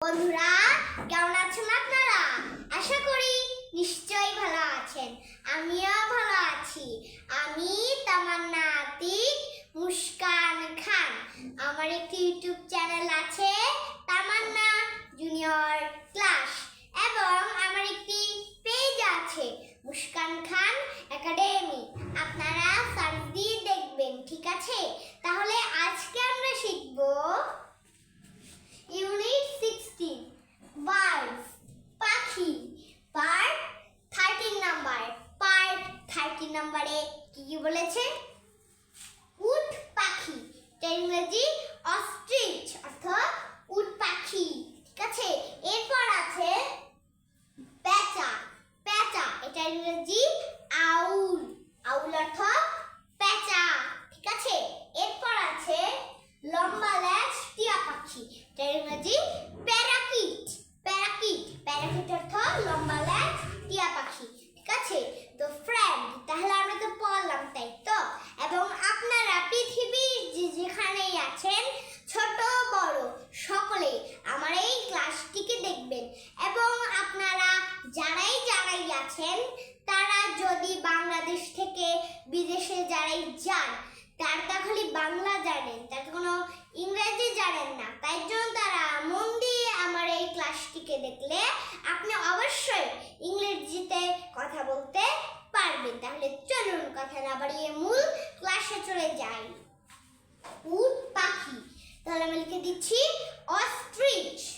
বন্ধুরা কেমন আছেন আপনারা? আশা করি নিশ্চয়ই ভালো আছেন। আমিও ভালো আছি। আমি তাম কি বলেছে? আছেন, তারা যদি বাংলাদেশ থেকে বিদেশে যারাই যান, তার খালি বাংলা জানেন, তার কোনো ইংরেজি জানেন না। তাই জন্য তারা মন দিয়ে আমার এই ক্লাসটিকে দেখলে আপনি অবশ্যই ইংরেজিতে কথা বলতে পারবেন। তাহলে চলুন, কথা না বাড়িয়ে মূল ক্লাসে চলে যাই। উট পাখি। তাহলে আমি লিখে দিচ্ছি, অস্ট্রিচ।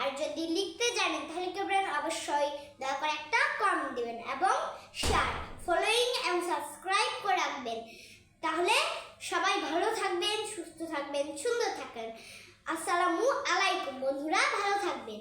আর যদি লিখতে জানেন, তাহলে করবেন অবশ্যই দয়া করে একটা কমেন্ট দিবেন এবং শেয়ার ফলোয়িং এবং সাবস্ক্রাইব করে রাখবেন। তাহলে সবাই ভালো থাকবেন, সুস্থ থাকবেন, সুন্দর থাকবেন। আসসালামু আলাইকুম বন্ধুরা, ভালো থাকবেন।